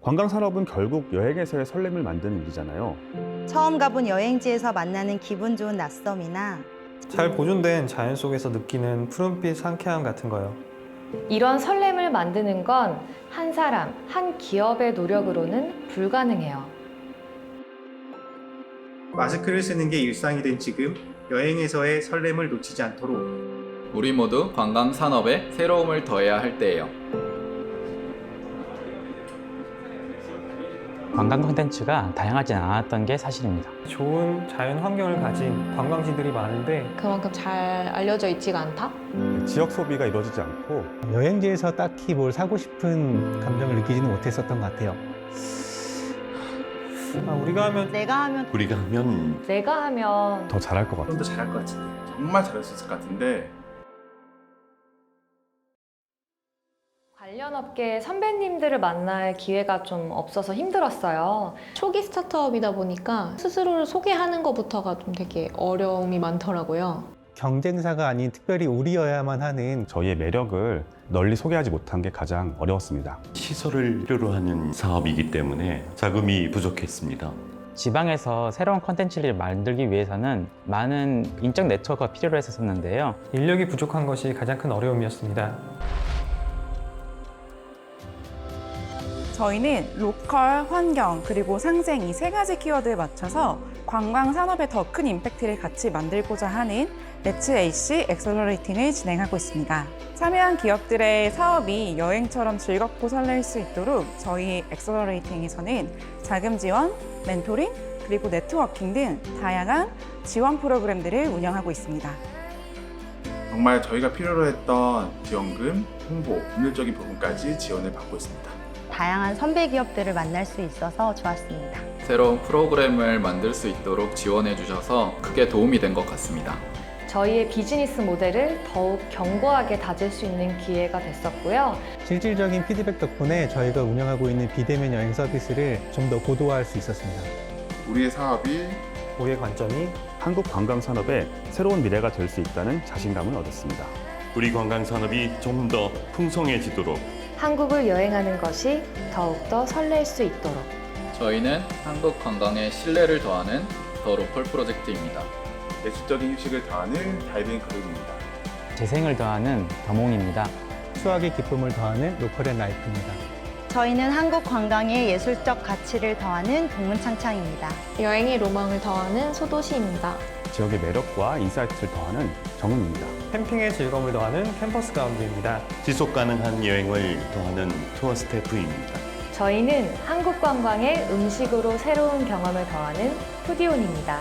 관광 산업은 결국 여행에서의 설렘을 만드는 일이잖아요. 처음 가본 여행지에서 만나는 기분 좋은 낯섦이나 잘 보존된 자연 속에서 느끼는 푸른빛 상쾌함 같은 거요. 이런 설렘을 만드는 건 한 사람, 한 기업의 노력으로는 불가능해요. 마스크를 쓰는 게 일상이 된 지금 여행에서의 설렘을 놓치지 않도록 우리 모두 관광 산업에 새로움을 더해야 할 때예요. 관광 콘텐츠가 다양하진 않았던 게 사실입니다. 좋은 자연 환경을 가진 관광지들이 많은데 그만큼 잘 알려져 있지가 않다? 지역 소비가 이루어지지 않고 여행지에서 딱히 뭘 사고 싶은 감정을 느끼지는 못했었던 것 같아요. 아, 우리가 하면 내가 하면 우리가 하면 내가 하면 더 잘할 것좀 같아요. 더 잘할 것 같은데 정말 잘할 수 있을 것 같은데 관련 업계 선배님들을 만날 기회가 좀 없어서 힘들었어요. 초기 스타트업이다 보니까 스스로를 소개하는 것부터가 좀 되게 어려움이 많더라고요. 경쟁사가 아닌 특별히 우리여야만 하는 저희의 매력을 널리 소개하지 못한 게 가장 어려웠습니다. 시설을 필요로 하는 사업이기 때문에 자금이 부족했습니다. 지방에서 새로운 콘텐츠를 만들기 위해서는 많은 인적 네트워크가 필요로 했었는데요. 인력이 부족한 것이 가장 큰 어려움이었습니다. 저희는 로컬, 환경, 그리고 상생 이 세 가지 키워드에 맞춰서 관광 산업에 더 큰 임팩트를 같이 만들고자 하는 레츠 AC 엑셀러레이팅을 진행하고 있습니다. 참여한 기업들의 사업이 여행처럼 즐겁고 설렐 수 있도록 저희 엑셀러레이팅에서는 자금 지원, 멘토링, 그리고 네트워킹 등 다양한 지원 프로그램들을 운영하고 있습니다. 정말 저희가 필요로 했던 지원금, 홍보, 법률적인 부분까지 지원을 받고 있습니다. 다양한 선배 기업들을 만날 수 있어서 좋았습니다. 새로운 프로그램을 만들 수 있도록 지원해 주셔서 크게 도움이 된 것 같습니다. 저희의 비즈니스 모델을 더욱 견고하게 다질 수 있는 기회가 됐었고요. 실질적인 피드백 덕분에 저희가 운영하고 있는 비대면 여행 서비스를 좀 더 고도화할 수 있었습니다. 우리의 사업이 우리의 관점이 한국 관광 산업의 새로운 미래가 될 수 있다는 자신감을 얻었습니다. 우리 관광 산업이 좀 더 풍성해지도록 한국을 여행하는 것이 더욱더 설렐 수 있도록 저희는 한국 관광의 신뢰를 더하는 더 로컬 프로젝트입니다. 예술적인 휴식을 더하는 다이빙 그룹입니다. 재생을 더하는 더몽입니다. 수학의 기쁨을 더하는 로컬 앤 라이프입니다. 저희는 한국 관광의 예술적 가치를 더하는 동문창창입니다. 여행의 로망을 더하는 소도시입니다. 지역의 매력과 인사이트를 더하는 정음입니다. 캠핑의 즐거움을 더하는 캠퍼스 가운데입니다. 지속 가능한 여행을 더하는 투어 스태프입니다. 저희는 한국 관광의 음식으로 새로운 경험을 더하는 푸디온입니다.